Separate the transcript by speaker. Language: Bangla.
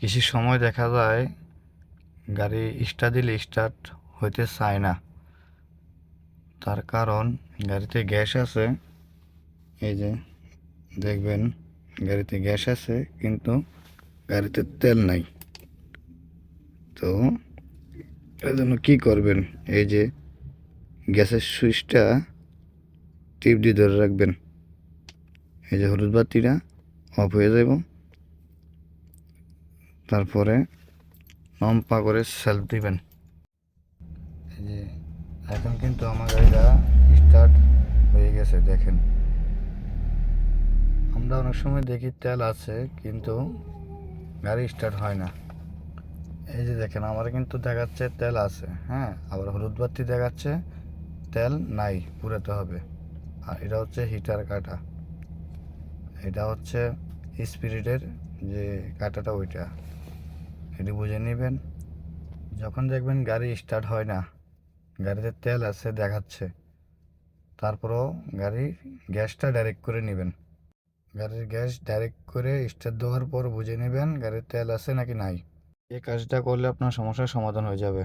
Speaker 1: কিছু সময় দেখা যায় গাড়ি স্টার্ট দিলে স্টার্ট হইতে চায় না। তার কারণ গাড়িতে গ্যাস আছে, এই যে দেখবেন গাড়িতে গ্যাস আছে কিন্তু গাড়িতে তেল নাই। তো এর জন্য কী করবেন? এই যে গ্যাসের সুইচটা টিপ দিয়ে ধরে রাখবেন। এই যে হলুদ বাতিটা অফ হয়ে যাব তারপরে লম্পা করে সেলফ দিবেন। এই যে, এখন কিন্তু আমার গাড়িটা স্টার্ট হয়ে গেছে, দেখেন। আমরা অনেক সময় দেখি তেল আছে, কিন্তু গাড়ি স্টার্ট হয় না। এই যে দেখেন, আমার কিন্তু দেখাচ্ছে তেল আছে হ্যাঁ? আবার হলুদ বাতি দেখাচ্ছে, তেল নাই, পুরাতে হবে। আর এটা হচ্ছে হিটার কাটা। এটা হচ্ছে স্পিরিটের যে কাটাটা, ওইটা। এটি বুঝে নেবেন। যখন দেখবেন গাড়ি স্টার্ট হয় না, গাড়িতে তেল আছে, দেখাচ্ছে, তারপরও গাড়ির গ্যাসটা ডাইরেক্ট করে নেবেন। গাড়ির গ্যাস ডাইরেক্ট করে স্টার্ট দেওয়ার পর বুঝে নেবেন গাড়ির তেল আছে নাকি নাই। এই কাজটা করলে আপনার সমস্যার সমাধান হয়ে যাবে।